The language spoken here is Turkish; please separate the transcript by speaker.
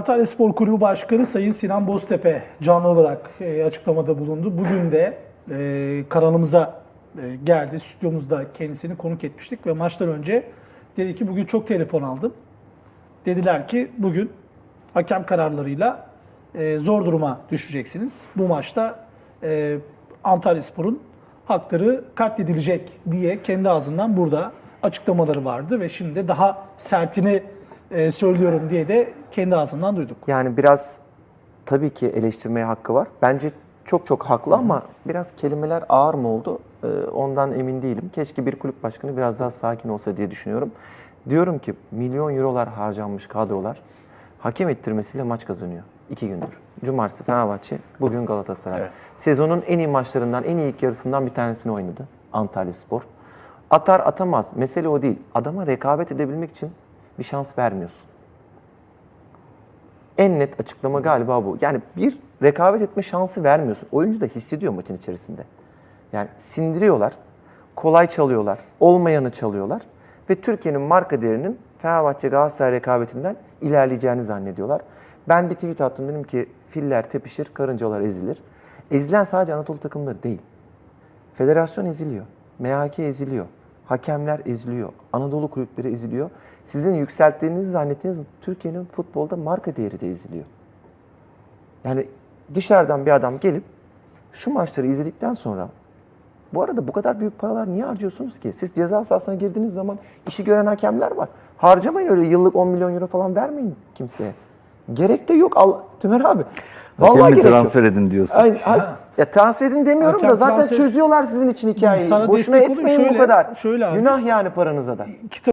Speaker 1: Antalya Spor Kulübü Başkanı Sayın Sinan Boztepe canlı olarak e, açıklamada bulundu. Bugün de e, kanalımıza e, geldi. Stüdyomuzda kendisini konuk etmiştik ve maçtan önce dedi ki bugün çok telefon aldım. Dediler ki bugün hakem kararlarıyla e, zor duruma düşeceksiniz. Bu maçta e, Antalya Spor'un hakları katledilecek diye kendi ağzından burada açıklamaları vardı ve şimdi daha sertini e, söylüyorum diye de kendi ağzından duyduk.
Speaker 2: Yani biraz tabii ki eleştirmeye hakkı var. Bence çok çok haklı ama biraz kelimeler ağır mı oldu? Ee, ondan emin değilim. Keşke bir kulüp başkanı biraz daha sakin olsa diye düşünüyorum. Diyorum ki milyon eurolar harcanmış kadrolar hakem ettirmesiyle maç kazanıyor. iki gündür. Cumartesi Fenerbahçe, bugün Galatasaray. Sezonun en iyi maçlarından, en iyi ilk yarısından bir tanesini oynadı Antalya Spor. Atar atamaz. Mesele o değil. Adama rekabet edebilmek için bir şans vermiyorsun. En net açıklama galiba bu. Yani bir rekabet etme şansı vermiyorsun. Oyuncu da hissediyor maçın içerisinde. Yani sindiriyorlar, kolay çalıyorlar, olmayanı çalıyorlar ve Türkiye'nin marka değerinin Fenerbahçe Galatasaray rekabetinden ilerleyeceğini zannediyorlar. Ben bir tweet attım dedim ki filler tepişir, karıncalar ezilir. Ezilen sadece Anadolu takımları değil. Federasyon eziliyor, MHK eziliyor, hakemler eziliyor, Anadolu kulüpleri eziliyor. Sizin yükselttiğinizi zannettiğiniz Türkiye'nin futbolda marka değeri de eziliyor. Yani dışarıdan bir adam gelip şu maçları izledikten sonra bu arada bu kadar büyük paralar niye harcıyorsunuz ki? Siz ceza sahasına girdiğiniz zaman işi gören hakemler var. Harcamayın öyle yıllık 10 milyon euro falan vermeyin kimseye. Gerek de yok. Allah, Tümer abi. Vallahi
Speaker 3: Hakemi
Speaker 2: gerek yok.
Speaker 3: transfer edin diyorsun.
Speaker 2: Ay, ay, ya transfer edin demiyorum
Speaker 1: Hakem
Speaker 2: da zaten
Speaker 1: transfer-
Speaker 2: çözüyorlar sizin için hikayeyi.
Speaker 1: Sana
Speaker 2: Boşuna
Speaker 1: destek olayım.
Speaker 2: etmeyin bu
Speaker 1: Şöyle-
Speaker 2: kadar.
Speaker 1: şöyle abi.
Speaker 2: Günah yani paranıza da.
Speaker 1: İki